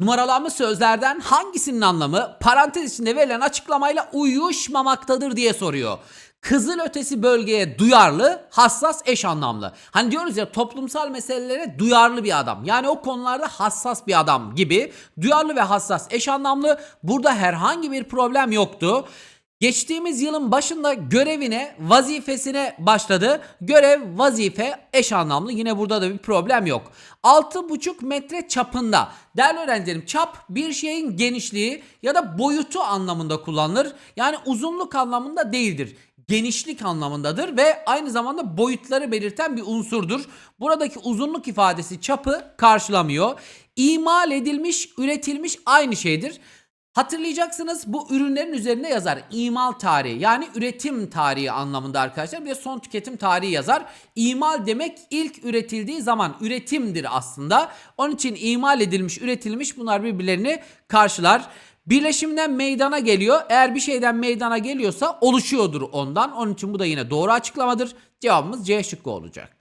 Numaralanmış sözlerden hangisinin anlamı parantez içinde verilen açıklamayla uyuşmamaktadır diye soruyor. Kızıl ötesi bölgeye duyarlı, hassas eş anlamlı. Hani diyoruz ya toplumsal meselelere duyarlı bir adam. Yani o konularda hassas bir adam gibi. Duyarlı ve hassas eş anlamlı. Burada herhangi bir problem yoktu. Geçtiğimiz yılın başında görevine, vazifesine başladı. Görev, vazife eş anlamlı. Yine burada da bir problem yok. 6,5 metre çapında. Değerli öğrencilerim çap bir şeyin genişliği ya da boyutu anlamında kullanılır. Yani uzunluk anlamında değildir. Genişlik anlamındadır ve aynı zamanda boyutları belirten bir unsurdur. Buradaki uzunluk ifadesi çapı karşılamıyor. İmal edilmiş, üretilmiş aynı şeydir. Hatırlayacaksınız bu ürünlerin üzerinde yazar. İmal tarihi yani üretim tarihi anlamında arkadaşlar. Bir de son tüketim tarihi yazar. İmal demek ilk üretildiği zaman üretimdir aslında. Onun için imal edilmiş, üretilmiş bunlar birbirlerini karşılar. Birleşimden meydana geliyor. Eğer bir şeyden meydana geliyorsa oluşuyordur ondan. Onun için bu da yine doğru açıklamadır. Cevabımız C şıkkı olacak.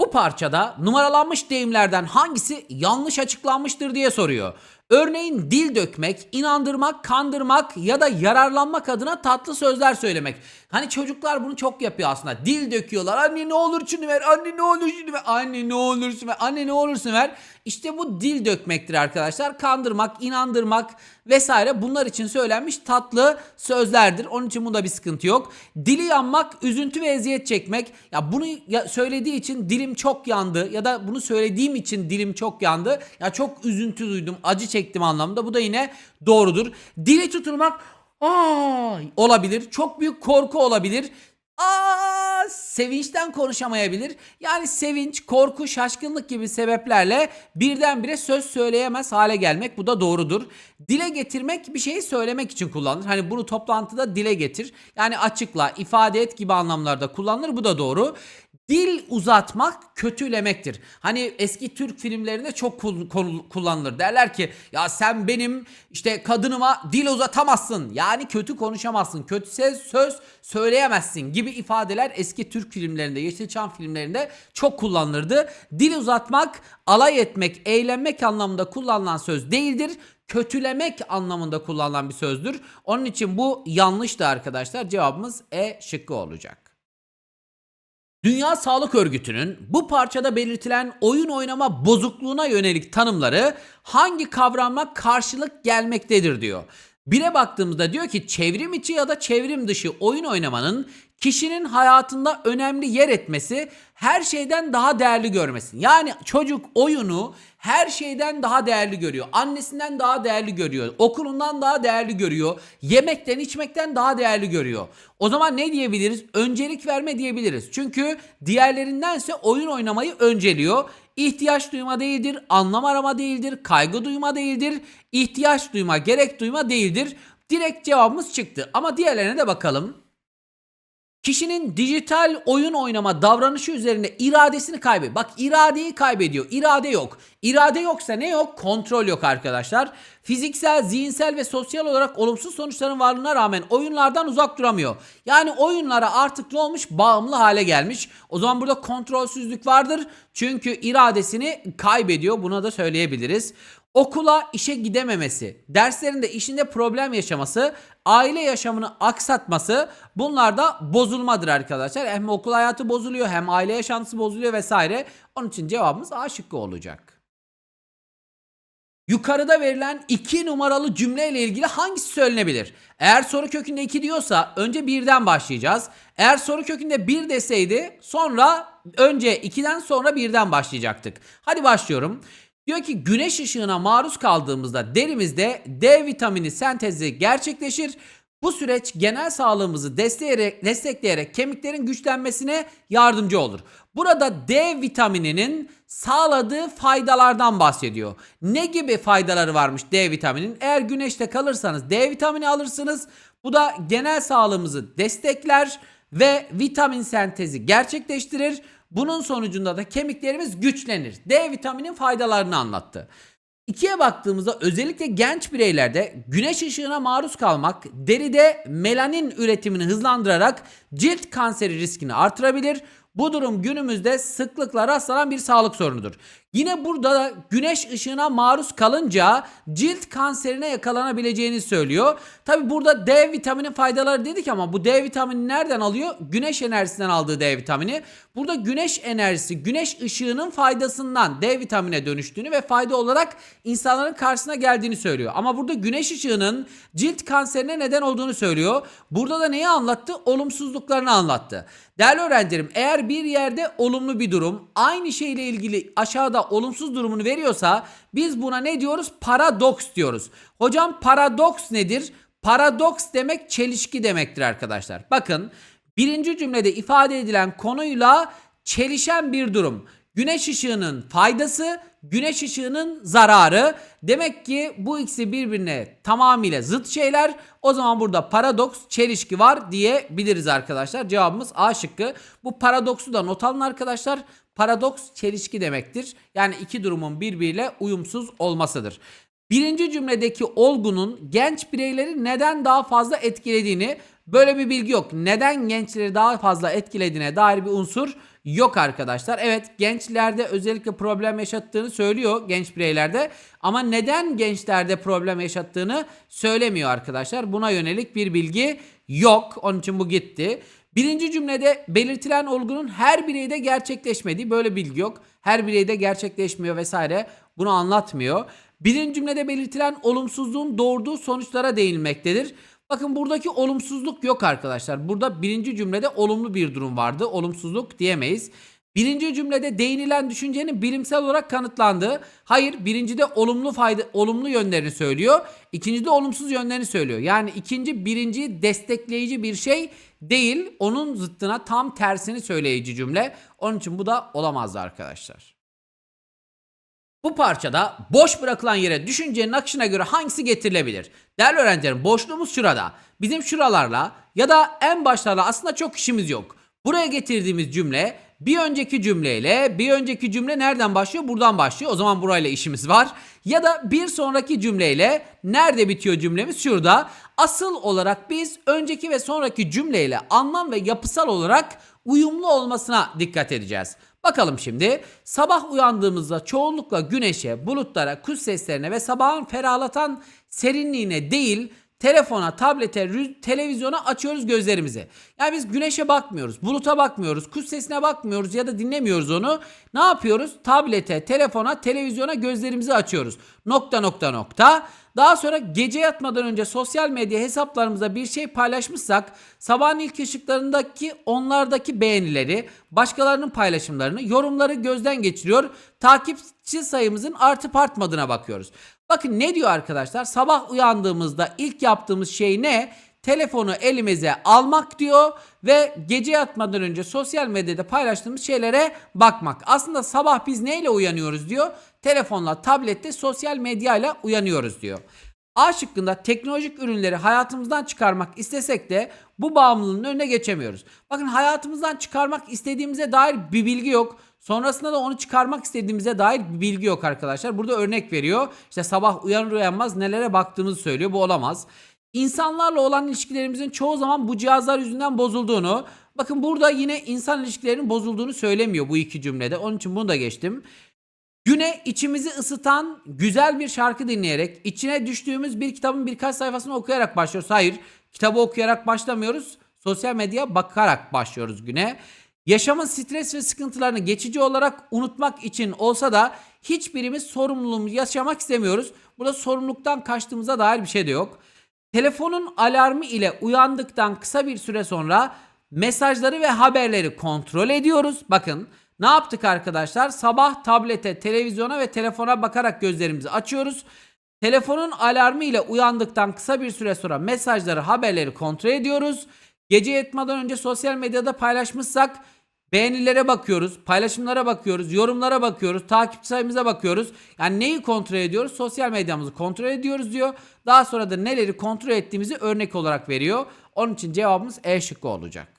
Bu parçada numaralanmış deyimlerden hangisi yanlış açıklanmıştır diye soruyor. Örneğin dil dökmek, inandırmak, kandırmak ya da yararlanmak adına tatlı sözler söylemek. Hani çocuklar bunu çok yapıyor aslında. Dil döküyorlar. Anne ne olur şunu ver. Anne ne olur şunu ver. Anne ne olursun ver. Anne ne olursun ver. İşte bu dil dökmektir arkadaşlar. Kandırmak, inandırmak vesaire bunlar için söylenmiş tatlı sözlerdir. Onun için bunda bir sıkıntı yok. Dili yanmak, üzüntü ve eziyet çekmek. Ya bunu söylediği için dilim çok yandı ya da bunu söylediğim için dilim çok yandı. Ya çok üzüntü duydum, acı çektim anlamında. Bu da yine doğrudur. Dili tutulmak Aa, olabilir. Çok büyük korku olabilir. Aa, sevinçten konuşamayabilir. Yani sevinç, korku, şaşkınlık gibi sebeplerle birdenbire söz söyleyemez hale gelmek bu da doğrudur. Dile getirmek bir şeyi söylemek için kullanılır. Hani bunu toplantıda dile getir. Yani açıkla, ifade et gibi anlamlarda kullanılır. Bu da doğru. Dil uzatmak kötülemektir. Hani eski Türk filmlerinde çok kul- kul- kullanılır. Derler ki ya sen benim işte kadınıma dil uzatamazsın. Yani kötü konuşamazsın. Kötü söz, söz söyleyemezsin gibi ifadeler eski Türk filmlerinde, Yeşilçam filmlerinde çok kullanılırdı. Dil uzatmak, alay etmek, eğlenmek anlamında kullanılan söz değildir kötülemek anlamında kullanılan bir sözdür. Onun için bu yanlıştı arkadaşlar. Cevabımız E şıkkı olacak. Dünya Sağlık Örgütü'nün bu parçada belirtilen oyun oynama bozukluğuna yönelik tanımları hangi kavramla karşılık gelmektedir diyor. Bire baktığımızda diyor ki çevrim içi ya da çevrim dışı oyun oynamanın kişinin hayatında önemli yer etmesi, her şeyden daha değerli görmesi. Yani çocuk oyunu her şeyden daha değerli görüyor. Annesinden daha değerli görüyor. Okulundan daha değerli görüyor. Yemekten, içmekten daha değerli görüyor. O zaman ne diyebiliriz? Öncelik verme diyebiliriz. Çünkü diğerlerindense oyun oynamayı önceliyor. İhtiyaç duyma değildir, anlam arama değildir, kaygı duyma değildir, ihtiyaç duyma, gerek duyma değildir. Direkt cevabımız çıktı. Ama diğerlerine de bakalım. Kişinin dijital oyun oynama davranışı üzerinde iradesini kaybediyor. Bak iradeyi kaybediyor. İrade yok. İrade yoksa ne yok? Kontrol yok arkadaşlar. Fiziksel, zihinsel ve sosyal olarak olumsuz sonuçların varlığına rağmen oyunlardan uzak duramıyor. Yani oyunlara artık ne olmuş? Bağımlı hale gelmiş. O zaman burada kontrolsüzlük vardır. Çünkü iradesini kaybediyor. Buna da söyleyebiliriz. Okula işe gidememesi, derslerinde işinde problem yaşaması, aile yaşamını aksatması bunlar da bozulmadır arkadaşlar. Hem okul hayatı bozuluyor hem aile yaşantısı bozuluyor vesaire. Onun için cevabımız A şıkkı olacak. Yukarıda verilen iki numaralı cümleyle ilgili hangisi söylenebilir? Eğer soru kökünde 2 diyorsa önce birden başlayacağız. Eğer soru kökünde 1 deseydi sonra önce 2'den sonra birden başlayacaktık. Hadi başlıyorum. Diyor ki güneş ışığına maruz kaldığımızda derimizde D vitamini sentezi gerçekleşir. Bu süreç genel sağlığımızı destekleyerek, destekleyerek kemiklerin güçlenmesine yardımcı olur. Burada D vitamininin sağladığı faydalardan bahsediyor. Ne gibi faydaları varmış D vitaminin? Eğer güneşte kalırsanız D vitamini alırsınız. Bu da genel sağlığımızı destekler ve vitamin sentezi gerçekleştirir. Bunun sonucunda da kemiklerimiz güçlenir. D vitaminin faydalarını anlattı. İkiye baktığımızda özellikle genç bireylerde güneş ışığına maruz kalmak deride melanin üretimini hızlandırarak cilt kanseri riskini artırabilir. Bu durum günümüzde sıklıkla rastlanan bir sağlık sorunudur. Yine burada da güneş ışığına maruz kalınca cilt kanserine yakalanabileceğini söylüyor. Tabi burada D vitamini faydaları dedik ama bu D vitamini nereden alıyor? Güneş enerjisinden aldığı D vitamini. Burada güneş enerjisi, güneş ışığının faydasından D vitamine dönüştüğünü ve fayda olarak insanların karşısına geldiğini söylüyor. Ama burada güneş ışığının cilt kanserine neden olduğunu söylüyor. Burada da neyi anlattı? Olumsuzluklarını anlattı. Değerli öğrencilerim eğer bir yerde olumlu bir durum aynı şeyle ilgili aşağıda olumsuz durumunu veriyorsa biz buna ne diyoruz? Paradoks diyoruz. Hocam paradoks nedir? Paradoks demek çelişki demektir arkadaşlar. Bakın birinci cümlede ifade edilen konuyla çelişen bir durum. Güneş ışığının faydası, güneş ışığının zararı. Demek ki bu ikisi birbirine tamamıyla zıt şeyler. O zaman burada paradoks, çelişki var diyebiliriz arkadaşlar. Cevabımız A şıkkı. Bu paradoksu da not alın arkadaşlar. Paradoks çelişki demektir. Yani iki durumun birbiriyle uyumsuz olmasıdır. Birinci cümledeki olgunun genç bireyleri neden daha fazla etkilediğini böyle bir bilgi yok. Neden gençleri daha fazla etkilediğine dair bir unsur yok arkadaşlar. Evet gençlerde özellikle problem yaşattığını söylüyor genç bireylerde ama neden gençlerde problem yaşattığını söylemiyor arkadaşlar. Buna yönelik bir bilgi yok. Onun için bu gitti. Birinci cümlede belirtilen olgunun her bireyde gerçekleşmediği böyle bilgi yok. Her bireyde gerçekleşmiyor vesaire bunu anlatmıyor. Birinci cümlede belirtilen olumsuzluğun doğurduğu sonuçlara değinmektedir. Bakın buradaki olumsuzluk yok arkadaşlar. Burada birinci cümlede olumlu bir durum vardı. Olumsuzluk diyemeyiz. Birinci cümlede değinilen düşüncenin bilimsel olarak kanıtlandığı. Hayır, birincide olumlu fayda olumlu yönlerini söylüyor. İkincide olumsuz yönlerini söylüyor. Yani ikinci birinciyi destekleyici bir şey değil. Onun zıttına tam tersini söyleyici cümle. Onun için bu da olamazdı arkadaşlar. Bu parçada boş bırakılan yere düşüncenin akışına göre hangisi getirilebilir? Değerli öğrencilerim boşluğumuz şurada. Bizim şuralarla ya da en başlarla aslında çok işimiz yok. Buraya getirdiğimiz cümle bir önceki cümleyle bir önceki cümle nereden başlıyor? Buradan başlıyor. O zaman burayla işimiz var. Ya da bir sonraki cümleyle nerede bitiyor cümlemiz? Şurada. Asıl olarak biz önceki ve sonraki cümleyle anlam ve yapısal olarak uyumlu olmasına dikkat edeceğiz. Bakalım şimdi sabah uyandığımızda çoğunlukla güneşe, bulutlara, kuş seslerine ve sabahın ferahlatan serinliğine değil telefona, tablete, televizyona açıyoruz gözlerimizi. Yani biz güneşe bakmıyoruz, buluta bakmıyoruz, kuş sesine bakmıyoruz ya da dinlemiyoruz onu. Ne yapıyoruz? Tablete, telefona, televizyona gözlerimizi açıyoruz. Nokta nokta nokta. Daha sonra gece yatmadan önce sosyal medya hesaplarımızda bir şey paylaşmışsak sabahın ilk ışıklarındaki onlardaki beğenileri, başkalarının paylaşımlarını, yorumları gözden geçiriyor. Takipçi sayımızın artıp artmadığına bakıyoruz. Bakın ne diyor arkadaşlar? Sabah uyandığımızda ilk yaptığımız şey ne? Telefonu elimize almak diyor ve gece yatmadan önce sosyal medyada paylaştığımız şeylere bakmak. Aslında sabah biz neyle uyanıyoruz diyor? Telefonla, tablette, sosyal medyayla uyanıyoruz diyor. A şıkkında teknolojik ürünleri hayatımızdan çıkarmak istesek de bu bağımlılığın önüne geçemiyoruz. Bakın hayatımızdan çıkarmak istediğimize dair bir bilgi yok. Sonrasında da onu çıkarmak istediğimize dair bir bilgi yok arkadaşlar. Burada örnek veriyor. İşte sabah uyanır uyanmaz nelere baktığımızı söylüyor. Bu olamaz. İnsanlarla olan ilişkilerimizin çoğu zaman bu cihazlar yüzünden bozulduğunu. Bakın burada yine insan ilişkilerinin bozulduğunu söylemiyor bu iki cümlede. Onun için bunu da geçtim. Güne içimizi ısıtan güzel bir şarkı dinleyerek, içine düştüğümüz bir kitabın birkaç sayfasını okuyarak başlıyoruz. Hayır, kitabı okuyarak başlamıyoruz. Sosyal medyaya bakarak başlıyoruz güne. Yaşamın stres ve sıkıntılarını geçici olarak unutmak için olsa da hiçbirimiz sorumluluğumuzu yaşamak istemiyoruz. Burada sorumluluktan kaçtığımıza dair bir şey de yok. Telefonun alarmı ile uyandıktan kısa bir süre sonra mesajları ve haberleri kontrol ediyoruz. Bakın ne yaptık arkadaşlar? Sabah tablete, televizyona ve telefona bakarak gözlerimizi açıyoruz. Telefonun alarmı ile uyandıktan kısa bir süre sonra mesajları, haberleri kontrol ediyoruz. Gece yatmadan önce sosyal medyada paylaşmışsak beğenilere bakıyoruz, paylaşımlara bakıyoruz, yorumlara bakıyoruz, takipçi sayımıza bakıyoruz. Yani neyi kontrol ediyoruz? Sosyal medyamızı kontrol ediyoruz diyor. Daha sonra da neleri kontrol ettiğimizi örnek olarak veriyor. Onun için cevabımız E şıkkı olacak.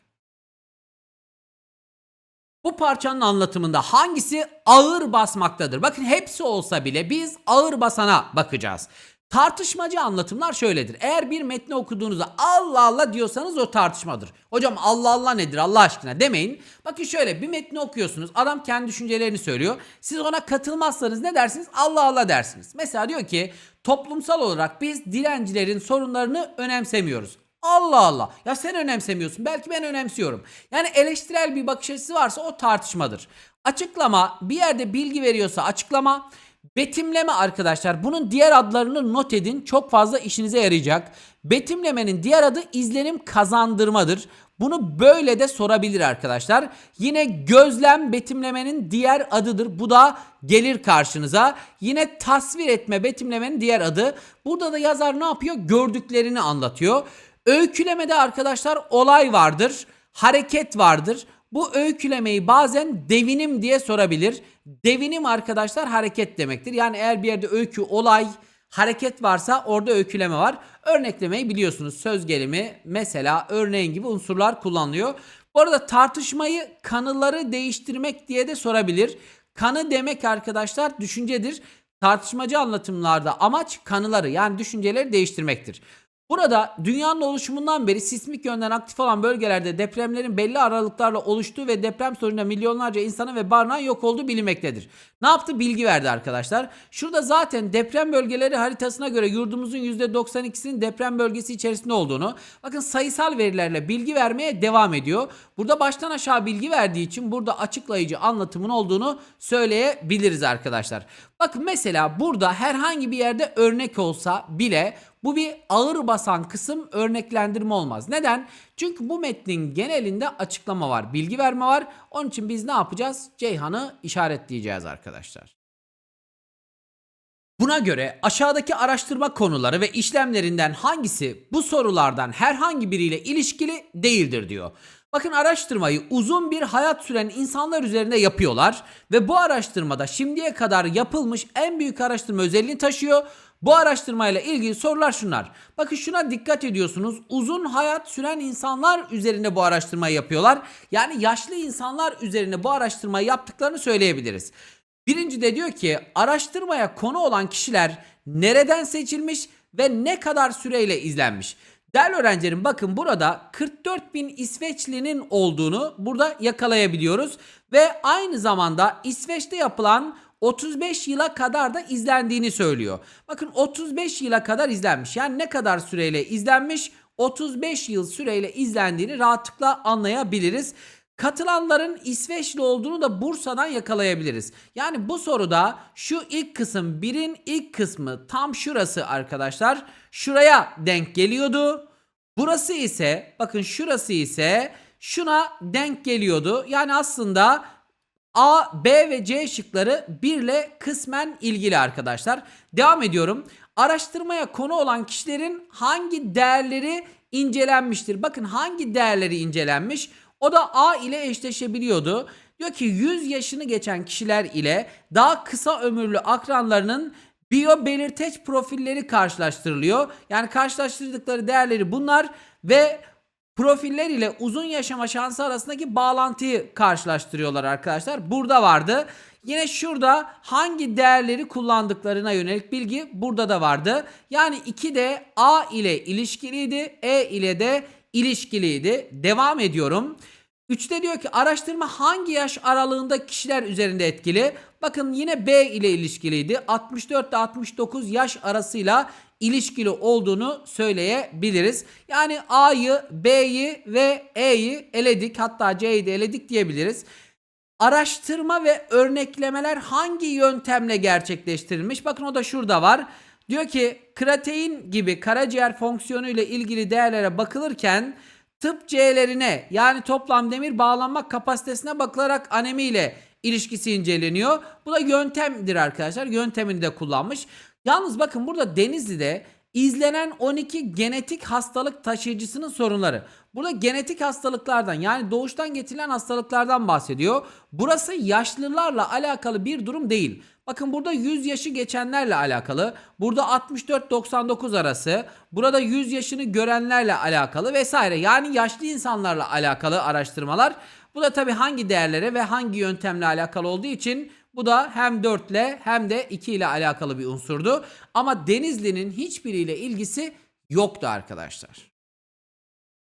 Bu parçanın anlatımında hangisi ağır basmaktadır? Bakın hepsi olsa bile biz ağır basana bakacağız. Tartışmacı anlatımlar şöyledir. Eğer bir metni okuduğunuzda Allah Allah diyorsanız o tartışmadır. Hocam Allah Allah nedir Allah aşkına demeyin. Bakın şöyle bir metni okuyorsunuz. Adam kendi düşüncelerini söylüyor. Siz ona katılmazsanız ne dersiniz? Allah Allah dersiniz. Mesela diyor ki toplumsal olarak biz dilencilerin sorunlarını önemsemiyoruz. Allah Allah. Ya sen önemsemiyorsun. Belki ben önemsiyorum. Yani eleştirel bir bakış açısı varsa o tartışmadır. Açıklama bir yerde bilgi veriyorsa açıklama. Betimleme arkadaşlar. Bunun diğer adlarını not edin. Çok fazla işinize yarayacak. Betimlemenin diğer adı izlenim kazandırmadır. Bunu böyle de sorabilir arkadaşlar. Yine gözlem betimlemenin diğer adıdır. Bu da gelir karşınıza. Yine tasvir etme betimlemenin diğer adı. Burada da yazar ne yapıyor? Gördüklerini anlatıyor. Öykülemede arkadaşlar olay vardır, hareket vardır. Bu öykülemeyi bazen devinim diye sorabilir. Devinim arkadaşlar hareket demektir. Yani eğer bir yerde öykü, olay, hareket varsa orada öyküleme var. Örneklemeyi biliyorsunuz. Söz gelimi, mesela, örneğin gibi unsurlar kullanılıyor. Bu arada tartışmayı kanıları değiştirmek diye de sorabilir. Kanı demek arkadaşlar düşüncedir. Tartışmacı anlatımlarda amaç kanıları yani düşünceleri değiştirmektir. Burada dünyanın oluşumundan beri sismik yönden aktif olan bölgelerde depremlerin belli aralıklarla oluştuğu ve deprem sonucunda milyonlarca insanın ve barınağın yok olduğu bilinmektedir. Ne yaptı? Bilgi verdi arkadaşlar. Şurada zaten deprem bölgeleri haritasına göre yurdumuzun %92'sinin deprem bölgesi içerisinde olduğunu, bakın sayısal verilerle bilgi vermeye devam ediyor. Burada baştan aşağı bilgi verdiği için burada açıklayıcı anlatımın olduğunu söyleyebiliriz arkadaşlar. Bakın mesela burada herhangi bir yerde örnek olsa bile bu bir ağır basan kısım örneklendirme olmaz. Neden? Çünkü bu metnin genelinde açıklama var, bilgi verme var. Onun için biz ne yapacağız? Ceyhan'ı işaretleyeceğiz arkadaşlar. Buna göre aşağıdaki araştırma konuları ve işlemlerinden hangisi bu sorulardan herhangi biriyle ilişkili değildir diyor. Bakın araştırmayı uzun bir hayat süren insanlar üzerinde yapıyorlar ve bu araştırmada şimdiye kadar yapılmış en büyük araştırma özelliğini taşıyor. Bu araştırmayla ilgili sorular şunlar. Bakın şuna dikkat ediyorsunuz. Uzun hayat süren insanlar üzerinde bu araştırmayı yapıyorlar. Yani yaşlı insanlar üzerine bu araştırmayı yaptıklarını söyleyebiliriz. Birinci de diyor ki araştırmaya konu olan kişiler nereden seçilmiş ve ne kadar süreyle izlenmiş. Değerli öğrencilerim bakın burada 44 bin İsveçlinin olduğunu burada yakalayabiliyoruz. Ve aynı zamanda İsveç'te yapılan 35 yıla kadar da izlendiğini söylüyor. Bakın 35 yıla kadar izlenmiş. Yani ne kadar süreyle izlenmiş? 35 yıl süreyle izlendiğini rahatlıkla anlayabiliriz. Katılanların İsveçli olduğunu da Bursa'dan yakalayabiliriz. Yani bu soruda şu ilk kısım birin ilk kısmı tam şurası arkadaşlar. Şuraya denk geliyordu. Burası ise bakın şurası ise şuna denk geliyordu. Yani aslında A, B ve C şıkları 1 ile kısmen ilgili arkadaşlar. Devam ediyorum. Araştırmaya konu olan kişilerin hangi değerleri incelenmiştir? Bakın hangi değerleri incelenmiş? O da A ile eşleşebiliyordu. Diyor ki 100 yaşını geçen kişiler ile daha kısa ömürlü akranlarının biyo belirteç profilleri karşılaştırılıyor. Yani karşılaştırdıkları değerleri bunlar ve profiller ile uzun yaşama şansı arasındaki bağlantıyı karşılaştırıyorlar arkadaşlar. Burada vardı. Yine şurada hangi değerleri kullandıklarına yönelik bilgi burada da vardı. Yani 2 de A ile ilişkiliydi, E ile de ilişkiliydi. Devam ediyorum. 3'te diyor ki araştırma hangi yaş aralığında kişiler üzerinde etkili? Bakın yine B ile ilişkiliydi. 64 ile 69 yaş arasıyla ilişkili olduğunu söyleyebiliriz. Yani A'yı, B'yi ve E'yi eledik. Hatta C'yi de eledik diyebiliriz. Araştırma ve örneklemeler hangi yöntemle gerçekleştirilmiş? Bakın o da şurada var. Diyor ki kratein gibi karaciğer fonksiyonu ile ilgili değerlere bakılırken tıp C'lerine yani toplam demir bağlanma kapasitesine bakılarak anemi ile ilişkisi inceleniyor. Bu da yöntemdir arkadaşlar. Yöntemini de kullanmış. Yalnız bakın burada Denizli'de izlenen 12 genetik hastalık taşıyıcısının sorunları. Burada genetik hastalıklardan yani doğuştan getirilen hastalıklardan bahsediyor. Burası yaşlılarla alakalı bir durum değil. Bakın burada 100 yaşı geçenlerle alakalı. Burada 64-99 arası. Burada 100 yaşını görenlerle alakalı vesaire. Yani yaşlı insanlarla alakalı araştırmalar. Bu da tabii hangi değerlere ve hangi yöntemle alakalı olduğu için Bu da hem 4 ile hem de 2 ile alakalı bir unsurdu. Ama Denizli'nin hiçbiriyle ilgisi yoktu arkadaşlar.